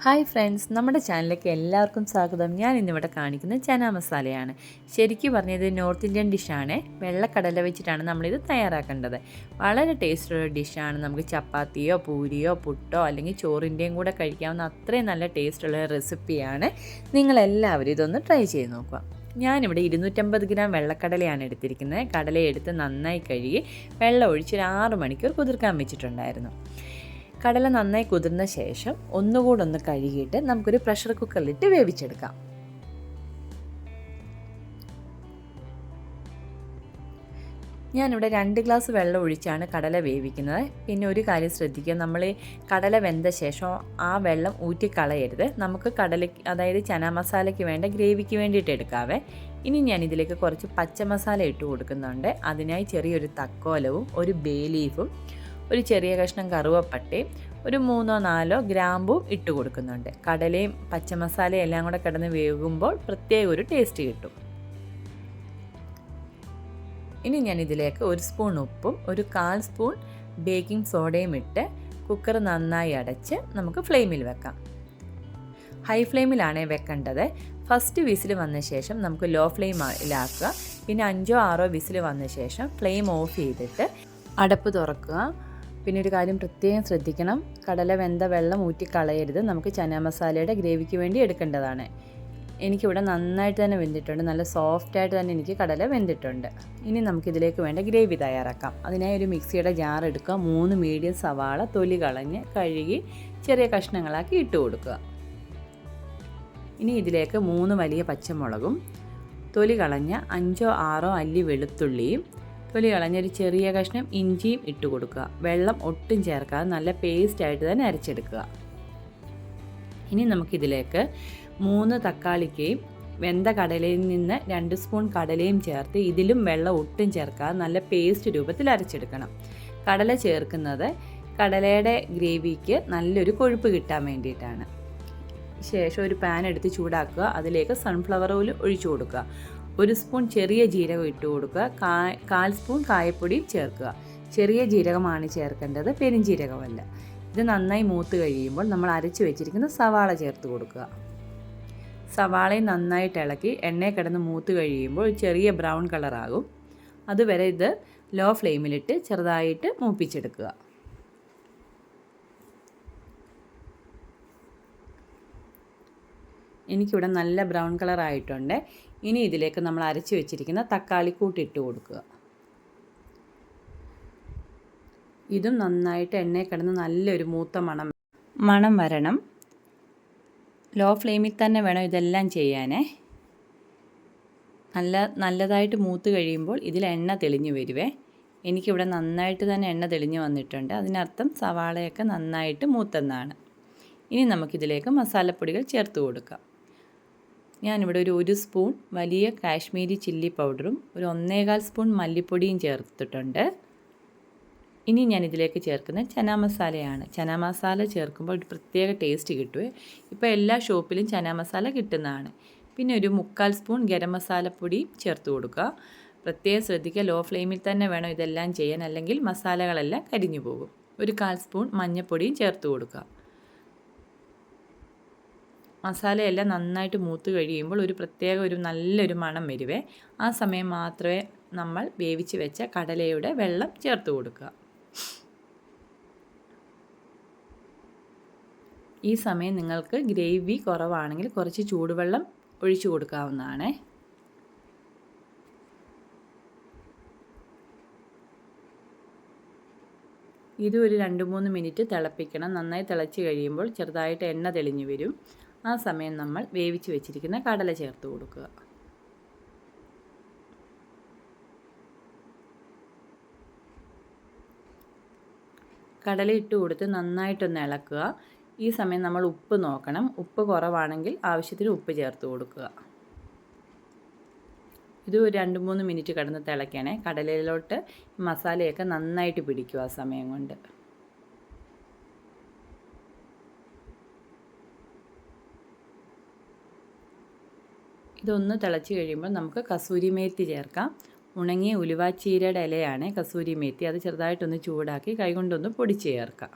Hi friends നമ്മുടെ ചാനലിലേക്ക് എല്ലാവർക്കും സ്വാഗതം. ഞാൻ ഇന്നിവിടെ കാണിക്കുന്നത് ചന മസാലയാണ് ശരിക്കും പറഞ്ഞത് നോർത്ത് ഇന്ത്യൻ ഡിഷാണ് വെള്ളക്കടല വെച്ചിട്ടാണ് നമ്മളിത് തയ്യാറാക്കേണ്ടത്. വളരെ ടേസ്റ്റുള്ള ഡിഷാണ് നമുക്ക് ചപ്പാത്തിയോ പൂരിയോ പുട്ടോ അല്ലെങ്കിൽ ചോറിന്റെയും കൂടെ കഴിക്കാവുന്ന അത്രയും നല്ല ടേസ്റ്റുള്ള റെസിപ്പിയാണ് നിങ്ങളെല്ലാവരും ഇതൊന്ന് ട്രൈ ചെയ്ത് നോക്കുക. ഞാനിവിടെ ഇരുന്നൂറ്റമ്പത് ഗ്രാം വെള്ളക്കടലയാണ് എടുത്തിരിക്കുന്നത്. കടലയെടുത്ത് നന്നായി കഴുകി വെള്ളം ഒഴിച്ച് ഒരു ആറ് മണിക്കൂർ കുതിർക്കാൻ വെച്ചിട്ടുണ്ടായിരുന്നു. കടല നന്നായി കുതിർന്ന ശേഷം ഒന്നുകൂടെ ഒന്ന് കഴുകിയിട്ട് നമുക്കൊരു പ്രഷർ കുക്കറിലിട്ട് വേവിച്ചെടുക്കാം. ഞാനിവിടെ രണ്ട് ഗ്ലാസ് വെള്ളം ഒഴിച്ചാണ് കടല വേവിക്കുന്നത്. പിന്നെ ഒരു കാര്യം ശ്രദ്ധിക്കുക നമ്മൾ കടല വെന്ത ശേഷം ആ വെള്ളം ഊറ്റിക്കളയരുത്. നമുക്ക് കടല അതായത് ചന മസാലയ്ക്ക് വേണ്ട ഗ്രേവിക്ക് വേണ്ടിയിട്ട് എടുക്കാവേ. ഇനി ഞാൻ ഇതിലേക്ക് കുറച്ച് പച്ചമസാല ഇട്ട് കൊടുക്കുന്നുണ്ട്. അതിനായി ചെറിയൊരു തക്കോലവും ഒരു ബേ ലീഫും ഒരു ചെറിയ കഷ്ണം കറുവപ്പട്ടയും ഒരു മൂന്നോ നാലോ ഗ്രാമ്പും ഇട്ട് കൊടുക്കുന്നുണ്ട്. കടലയും പച്ചമസാലയും എല്ലാം കൂടെ കിടന്ന് വേകുമ്പോൾ പ്രത്യേക ഒരു ടേസ്റ്റ് കിട്ടും. ഇനി ഞാൻ ഇതിലേക്ക് ഒരു സ്പൂൺ ഉപ്പും ഒരു കാൽ സ്പൂൺ ബേക്കിംഗ് സോഡയും ഇട്ട് കുക്കർ നന്നായി അടച്ച് നമുക്ക് ഫ്ലെയിമിൽ വെക്കാം. ഹൈ ഫ്ലെയിമിലാണ് വെക്കേണ്ടത്. ഫസ്റ്റ് വിസിൽ വന്ന ശേഷം നമുക്ക് ലോ ഫ്ലെയിമിലാക്കുക. പിന്നെ അഞ്ചോ ആറോ വിസിൽ വന്ന ശേഷം ഫ്ലെയിം ഓഫ് ചെയ്തിട്ട് അടപ്പ് തുറക്കുക. പിന്നെ ഒരു കാര്യം പ്രത്യേകം ശ്രദ്ധിക്കണം. കടല വെന്ത വെള്ളം ഊറ്റിക്കളയരുത്. നമുക്ക് ചന മസാലയുടെ ഗ്രേവിക്ക് വേണ്ടി എടുക്കേണ്ടതാണ്. എനിക്കിവിടെ നന്നായിട്ട് തന്നെ വെന്തിട്ടുണ്ട്. നല്ല സോഫ്റ്റായിട്ട് തന്നെ എനിക്ക് കടല വെന്തിട്ടുണ്ട്. ഇനി നമുക്കിതിലേക്ക് വേണ്ട ഗ്രേവി തയ്യാറാക്കാം. അതിനായി ഒരു മിക്സിയുടെ ജാർ എടുക്കുക. മൂന്ന് മീഡിയം സവാള തൊലി കളഞ്ഞ് കഴുകി ചെറിയ കഷ്ണങ്ങളാക്കി ഇട്ട് കൊടുക്കുക. ഇനി ഇതിലേക്ക് മൂന്ന് വലിയ പച്ചമുളകും തൊലി കളഞ്ഞ അഞ്ചോ ആറോ അല്ലി വെളുത്തുള്ളിയും തൊലി കളഞ്ഞൊരു ചെറിയ കഷ്ണം ഇഞ്ചിയും ഇട്ട് കൊടുക്കുക. വെള്ളം ഒട്ടും ചേർക്കാതെ നല്ല പേസ്റ്റ് ആയിട്ട് തന്നെ അരച്ചെടുക്കുക. ഇനി നമുക്കിതിലേക്ക് മൂന്ന് തക്കാളിക്കയും വെന്ത കടലയിൽ നിന്ന് രണ്ട് സ്പൂൺ കടലയും ചേർത്ത് ഇതിലും വെള്ളം ഒട്ടും ചേർക്കാതെ നല്ല പേസ്റ്റ് രൂപത്തിൽ അരച്ചെടുക്കണം. കടല ചേർക്കുന്നത് കടലയുടെ ഗ്രേവിക്ക് നല്ലൊരു കൊഴുപ്പ് കിട്ടാൻ വേണ്ടിയിട്ടാണ്. ശേഷം ഒരു പാൻ എടുത്ത് ചൂടാക്കുക. അതിലേക്ക് സൺഫ്ലവർ ഓയിൽ ഒഴിച്ചു കൊടുക്കുക. ഒരു സ്പൂൺ ചെറിയ ജീരകം ഇട്ട് കൊടുക്കുക. കാൽ സ്പൂൺ കായപ്പൊടിയും ചേർക്കുക. ചെറിയ ജീരകമാണ് ചേർക്കേണ്ടത് പെരുംജീരകമല്ല ഇത് നന്നായി മൂത്ത് കഴിയുമ്പോൾ നമ്മൾ അരച്ച് വെച്ചിരിക്കുന്ന സവാള ചേർത്ത് കൊടുക്കുക. സവാളയും നന്നായിട്ട് ഇളക്കി എണ്ണയിൽ കിടന്ന് മൂത്ത് കഴിയുമ്പോൾ ചെറിയ ബ്രൗൺ കളറാകും. അതുവരെ ഇത് ലോ ഫ്ലെയിമിലിട്ട് ചെറുതായിട്ട് മൂപ്പിച്ചെടുക്കുക. എനിക്കിവിടെ നല്ല ബ്രൗൺ കളർ ആയിട്ടുണ്ട് ഇനി ഇതിലേക്ക് നമ്മൾ അരച്ച് വെച്ചിരിക്കുന്ന തക്കാളി കൂട്ടി ഇട്ട് കൊടുക്കുക. ഇതും നന്നായിട്ട് എണ്ണയിൽ കിടന്ന് നല്ലൊരു മൂത്ത മണം. മണം വരണം. ലോ ഫ്ലെയിമിൽ തന്നെ വേണം ഇതെല്ലാം ചെയ്യാനേ. നല്ല നല്ലതായിട്ട് മൂത്ത് കഴിയുമ്പോൾ ഇതിൽ എണ്ണ തെളിഞ്ഞു വരുവേ. എനിക്കിവിടെ നന്നായിട്ട് തന്നെ എണ്ണ തെളിഞ്ഞു വന്നിട്ടുണ്ട്. അതിനർത്ഥം സവാളയൊക്കെ നന്നായിട്ട് മൂത്തെന്നാണ്. ഇനി നമുക്കിതിലേക്ക് മസാലപ്പൊടികൾ ചേർത്ത് കൊടുക്കാം. ഞാനിവിടെ ഒരു ഒരു സ്പൂൺ വലിയ കാശ്മീരി ചില്ലി പൗഡറും ഒരു ഒന്നേകാൽ സ്പൂൺ മല്ലിപ്പൊടിയും ചേർത്തിട്ടുണ്ട്. ഇനി ഞാൻ ഇതിലേക്ക് ചേർക്കുന്ന ചന മസാലയാണ്. ചന മസാല ചേർക്കുമ്പോൾ ഒരു പ്രത്യേക ടേസ്റ്റ് കിട്ടുമേ ഇപ്പോൾ എല്ലാ ഷോപ്പിലും ചന മസാല കിട്ടുന്നതാണ്. പിന്നെ ഒരു മുക്കാൽ സ്പൂൺ ഗരം മസാലപ്പൊടി ചേർത്ത് കൊടുക്കുക. പ്രത്യേകം ശ്രദ്ധിക്കുക ലോ ഫ്ലെയിമിൽ തന്നെ വേണം ഇതെല്ലാം ചെയ്യാൻ. അല്ലെങ്കിൽ മസാലകളെല്ലാം കരിഞ്ഞു പോകും. ഒരു കാൽ സ്പൂൺ മഞ്ഞൾപ്പൊടിയും ചേർത്ത് കൊടുക്കുക. മസാലയെല്ലാം നന്നായിട്ട് മൂത്ത് കഴിയുമ്പോൾ ഒരു പ്രത്യേക ഒരു നല്ലൊരു മണം വരുവേ. ആ സമയം മാത്രമേ നമ്മൾ വേവിച്ച് വെച്ച കടലയുടെ വെള്ളം ചേർത്ത് കൊടുക്കുക. ഈ സമയം നിങ്ങൾക്ക് ഗ്രേവി കുറവാണെങ്കിൽ കുറച്ച് ചൂടുവെള്ളം ഒഴിച്ചു കൊടുക്കാവുന്നതാണ്. ഇത് ഒരു രണ്ട് മൂന്ന് മിനിറ്റ് തിളപ്പിക്കണം. നന്നായി തിളച്ച് കഴിയുമ്പോൾ ചെറുതായിട്ട് എണ്ണ തെളിഞ്ഞു വരും. ആ സമയം നമ്മൾ വേവിച്ച് വെച്ചിരിക്കുന്ന കടല ചേർത്ത് കൊടുക്കുക. കടല ഇട്ട് കൊടുത്ത് നന്നായിട്ടൊന്ന് ഇളക്കുക. ഈ സമയം നമ്മൾ ഉപ്പ് നോക്കണം. ഉപ്പ് കുറവാണെങ്കിൽ ആവശ്യത്തിന് ഉപ്പ് ചേർത്ത് കൊടുക്കുക. ഇത് ഒരു രണ്ട് മൂന്ന് മിനിറ്റ് കിടന്ന് തിളയ്ക്കണേ. കടലയിലോട്ട് മസാലയൊക്കെ നന്നായിട്ട് പിടിക്കുക ആ സമയം കൊണ്ട്. ഇതൊന്ന് തിളച്ച് കഴിയുമ്പോൾ നമുക്ക് കസൂരി മേത്തി ചേർക്കാം. ഉണങ്ങിയ ഉലുവാച്ചീരയുടെ ഇലയാണ് കസൂരി മേത്തി. അത് ചെറുതായിട്ടൊന്ന് ചൂടാക്കി കൈകൊണ്ടൊന്ന് പൊടിച്ച് ചേർക്കാം.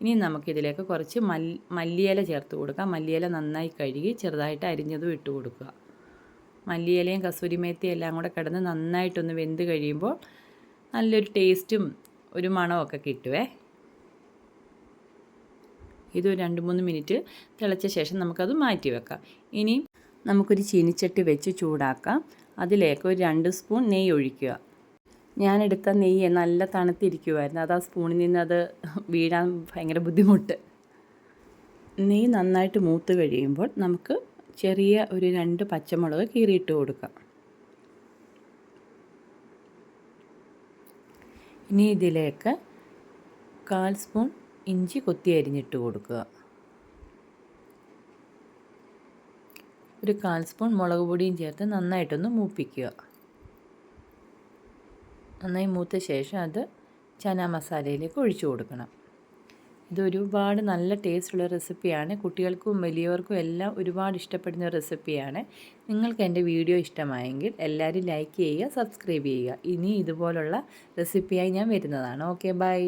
ഇനി നമുക്കിതിലേക്ക് കുറച്ച് മൽ മല്ലിയില ചേർത്ത് കൊടുക്കാം. മല്ലിയില നന്നായി കഴുകി ചെറുതായിട്ട് അരിഞ്ഞതും ഇട്ട് കൊടുക്കുക. മല്ലിയിലയും കസൂരിമേത്തിയും എല്ലാം കൂടെ കിടന്ന് നന്നായിട്ടൊന്ന് വെന്ത് കഴിയുമ്പോൾ നല്ലൊരു ടേസ്റ്റും ഒരു മണമൊക്കെ കിട്ടുവേ. ഇത് രണ്ട് മൂന്ന് മിനിറ്റ് തിളച്ച ശേഷം നമുക്കത് മാറ്റി വെക്കാം. ഇനി നമുക്കൊരു ചീനിച്ചട്ടി വെച്ച് ചൂടാക്കാം. അതിലേക്ക് ഒരു രണ്ട് സ്പൂൺ നെയ്യ് ഒഴിക്കുക. ഞാനെടുത്ത നെയ്യ് നല്ല തണുത്തിരിക്കുമായിരുന്നു അത് ആ സ്പൂണിൽ നിന്ന് അത് വീഴാൻ ഭയങ്കര ബുദ്ധിമുട്ട്. നെയ്യ് നന്നായിട്ട് മൂത്ത് കഴിയുമ്പോൾ നമുക്ക് ചെറിയ ഒരു രണ്ട് പച്ചമുളക് കീറിയിട്ട് കൊടുക്കാം. ഇനി ഇതിലേക്ക് കാൽ സ്പൂൺ ഇഞ്ചി കൊത്തി അരിഞ്ഞിട്ട് കൊടുക്കുക. ഒരു കാൽ സ്പൂൺ മുളക് പൊടിയും ചേർത്ത് നന്നായിട്ടൊന്ന് മൂപ്പിക്കുക. നന്നായി മൂത്ത ശേഷം അത് ചന മസാലയിലേക്ക് ഒഴിച്ചു കൊടുക്കണം. ഇത് ഒരുപാട് നല്ല ടേസ്റ്റുള്ള റെസിപ്പിയാണ്. കുട്ടികൾക്കും വലിയവർക്കും എല്ലാം ഒരുപാട് ഇഷ്ടപ്പെടുന്ന റെസിപ്പിയാണ്. നിങ്ങൾക്ക് എന്റെ വീഡിയോ ഇഷ്ടമായെങ്കിൽ എല്ലാവരും ലൈക്ക് ചെയ്യുക സബ്സ്ക്രൈബ് ചെയ്യുക. ഇനി ഇതുപോലുള്ള റെസിപ്പിയായി ഞാൻ വരുന്നതാണ്. Okay bye.